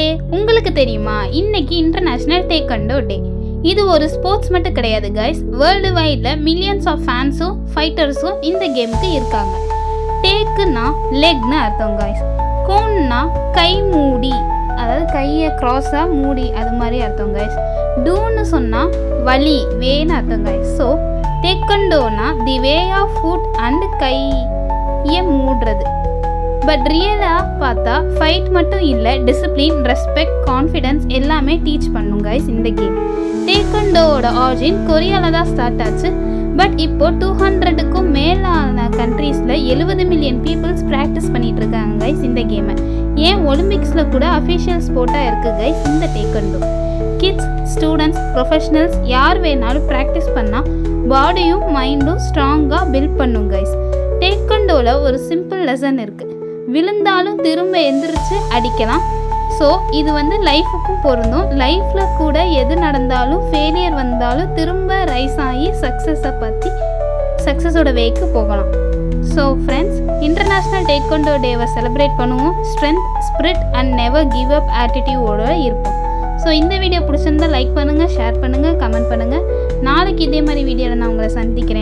நண்பர்களே உங்களுக்கு தெரியுமா? இன்னைக்கு இன்டர்நேஷ்னல் டேக்கண்டோ டே இது ஒரு ஸ்போர்ட்ஸ் மட்டும் கிடையாது கைஸ் வேர்ல்டு வைடில் மில்லியன்ஸ் ஆஃப் ஃபேன்ஸும் ஃபைட்டர்ஸும் இந்த கேமுக்கு இருக்காங்க. டேக்குன்னா லெக்னு அர்த்தம் கைஸ் கோன்னா கை மூடி. அதாவது கையை க்ராஸாக மூடி அது மாதிரி அர்த்தம் கைஸ் டூன்னு சொன்னால் வலி வேன்னு அர்த்தம் guys so டேக்கண்டோனா the way of foot and கையை மூடுறது. பட் ரியலாக பார்த்தா ஃபைட் மட்டும் இல்லை டிசிப்ளின் ரெஸ்பெக்ட் கான்ஃபிடென்ஸ் எல்லாமே டீச் பண்ணும் கைஸ் இந்த கேம் டேக்கண்டோவோட ஆரிஜின் கொரியாவில் தான் ஸ்டார்ட் ஆச்சு. பட் இப்போ டூ ஹண்ட்ரடுக்கும் மேலான கண்ட்ரீஸில் எழுபது மில்லியன் பீப்புள்ஸ் ப்ராக்டிஸ் பண்ணிட்டு இருக்காங்க கைஸ் இந்த கேமை ஏன் ஒலிம்பிக்ஸில் கூட அஃபிஷியல் ஸ்போர்ட்டாக இருக்குது கைஸ் இந்த டேக்கண்டோ கிட்ஸ் ஸ்டூடெண்ட்ஸ் ப்ரொஃபஷனல்ஸ் யார் வேணாலும் ப்ராக்டிஸ் பண்ணால் பாடியும் மைண்டும் ஸ்ட்ராங்காக பில்ட் பண்ணும் கைஸ் டேக்கண்டோவில் ஒரு சிம்பிள் லெசன் இருக்குது விழுந்தாலும் திரும்ப எந்திரிச்சு அடிக்கலாம். ஸோ இது வந்து லைஃபுக்கும் பொருந்தும். லைஃப்பில் கூட எது நடந்தாலும் ஃபெயிலியர் வந்தாலும் திரும்ப ரைஸ் ஆகி சக்ஸஸை பற்றி சக்ஸஸோட வேக்கு போகலாம். ஸோ ஃப்ரெண்ட்ஸ் இன்டர்நேஷ்னல் டேக்கொண்டோ டேவை செலிப்ரேட் பண்ணுவோம். Strength spirit and never give up ஆட்டிடியூடோட இருப்போம். ஸோ இந்த வீடியோ பிடிச்சிருந்தா லைக் பண்ணுங்கள் ஷேர் பண்ணுங்கள் கமெண்ட் பண்ணுங்கள் நாளைக்கு இதே மாதிரி வீடியோவில் நான் உங்களை சந்திக்கிறேன்.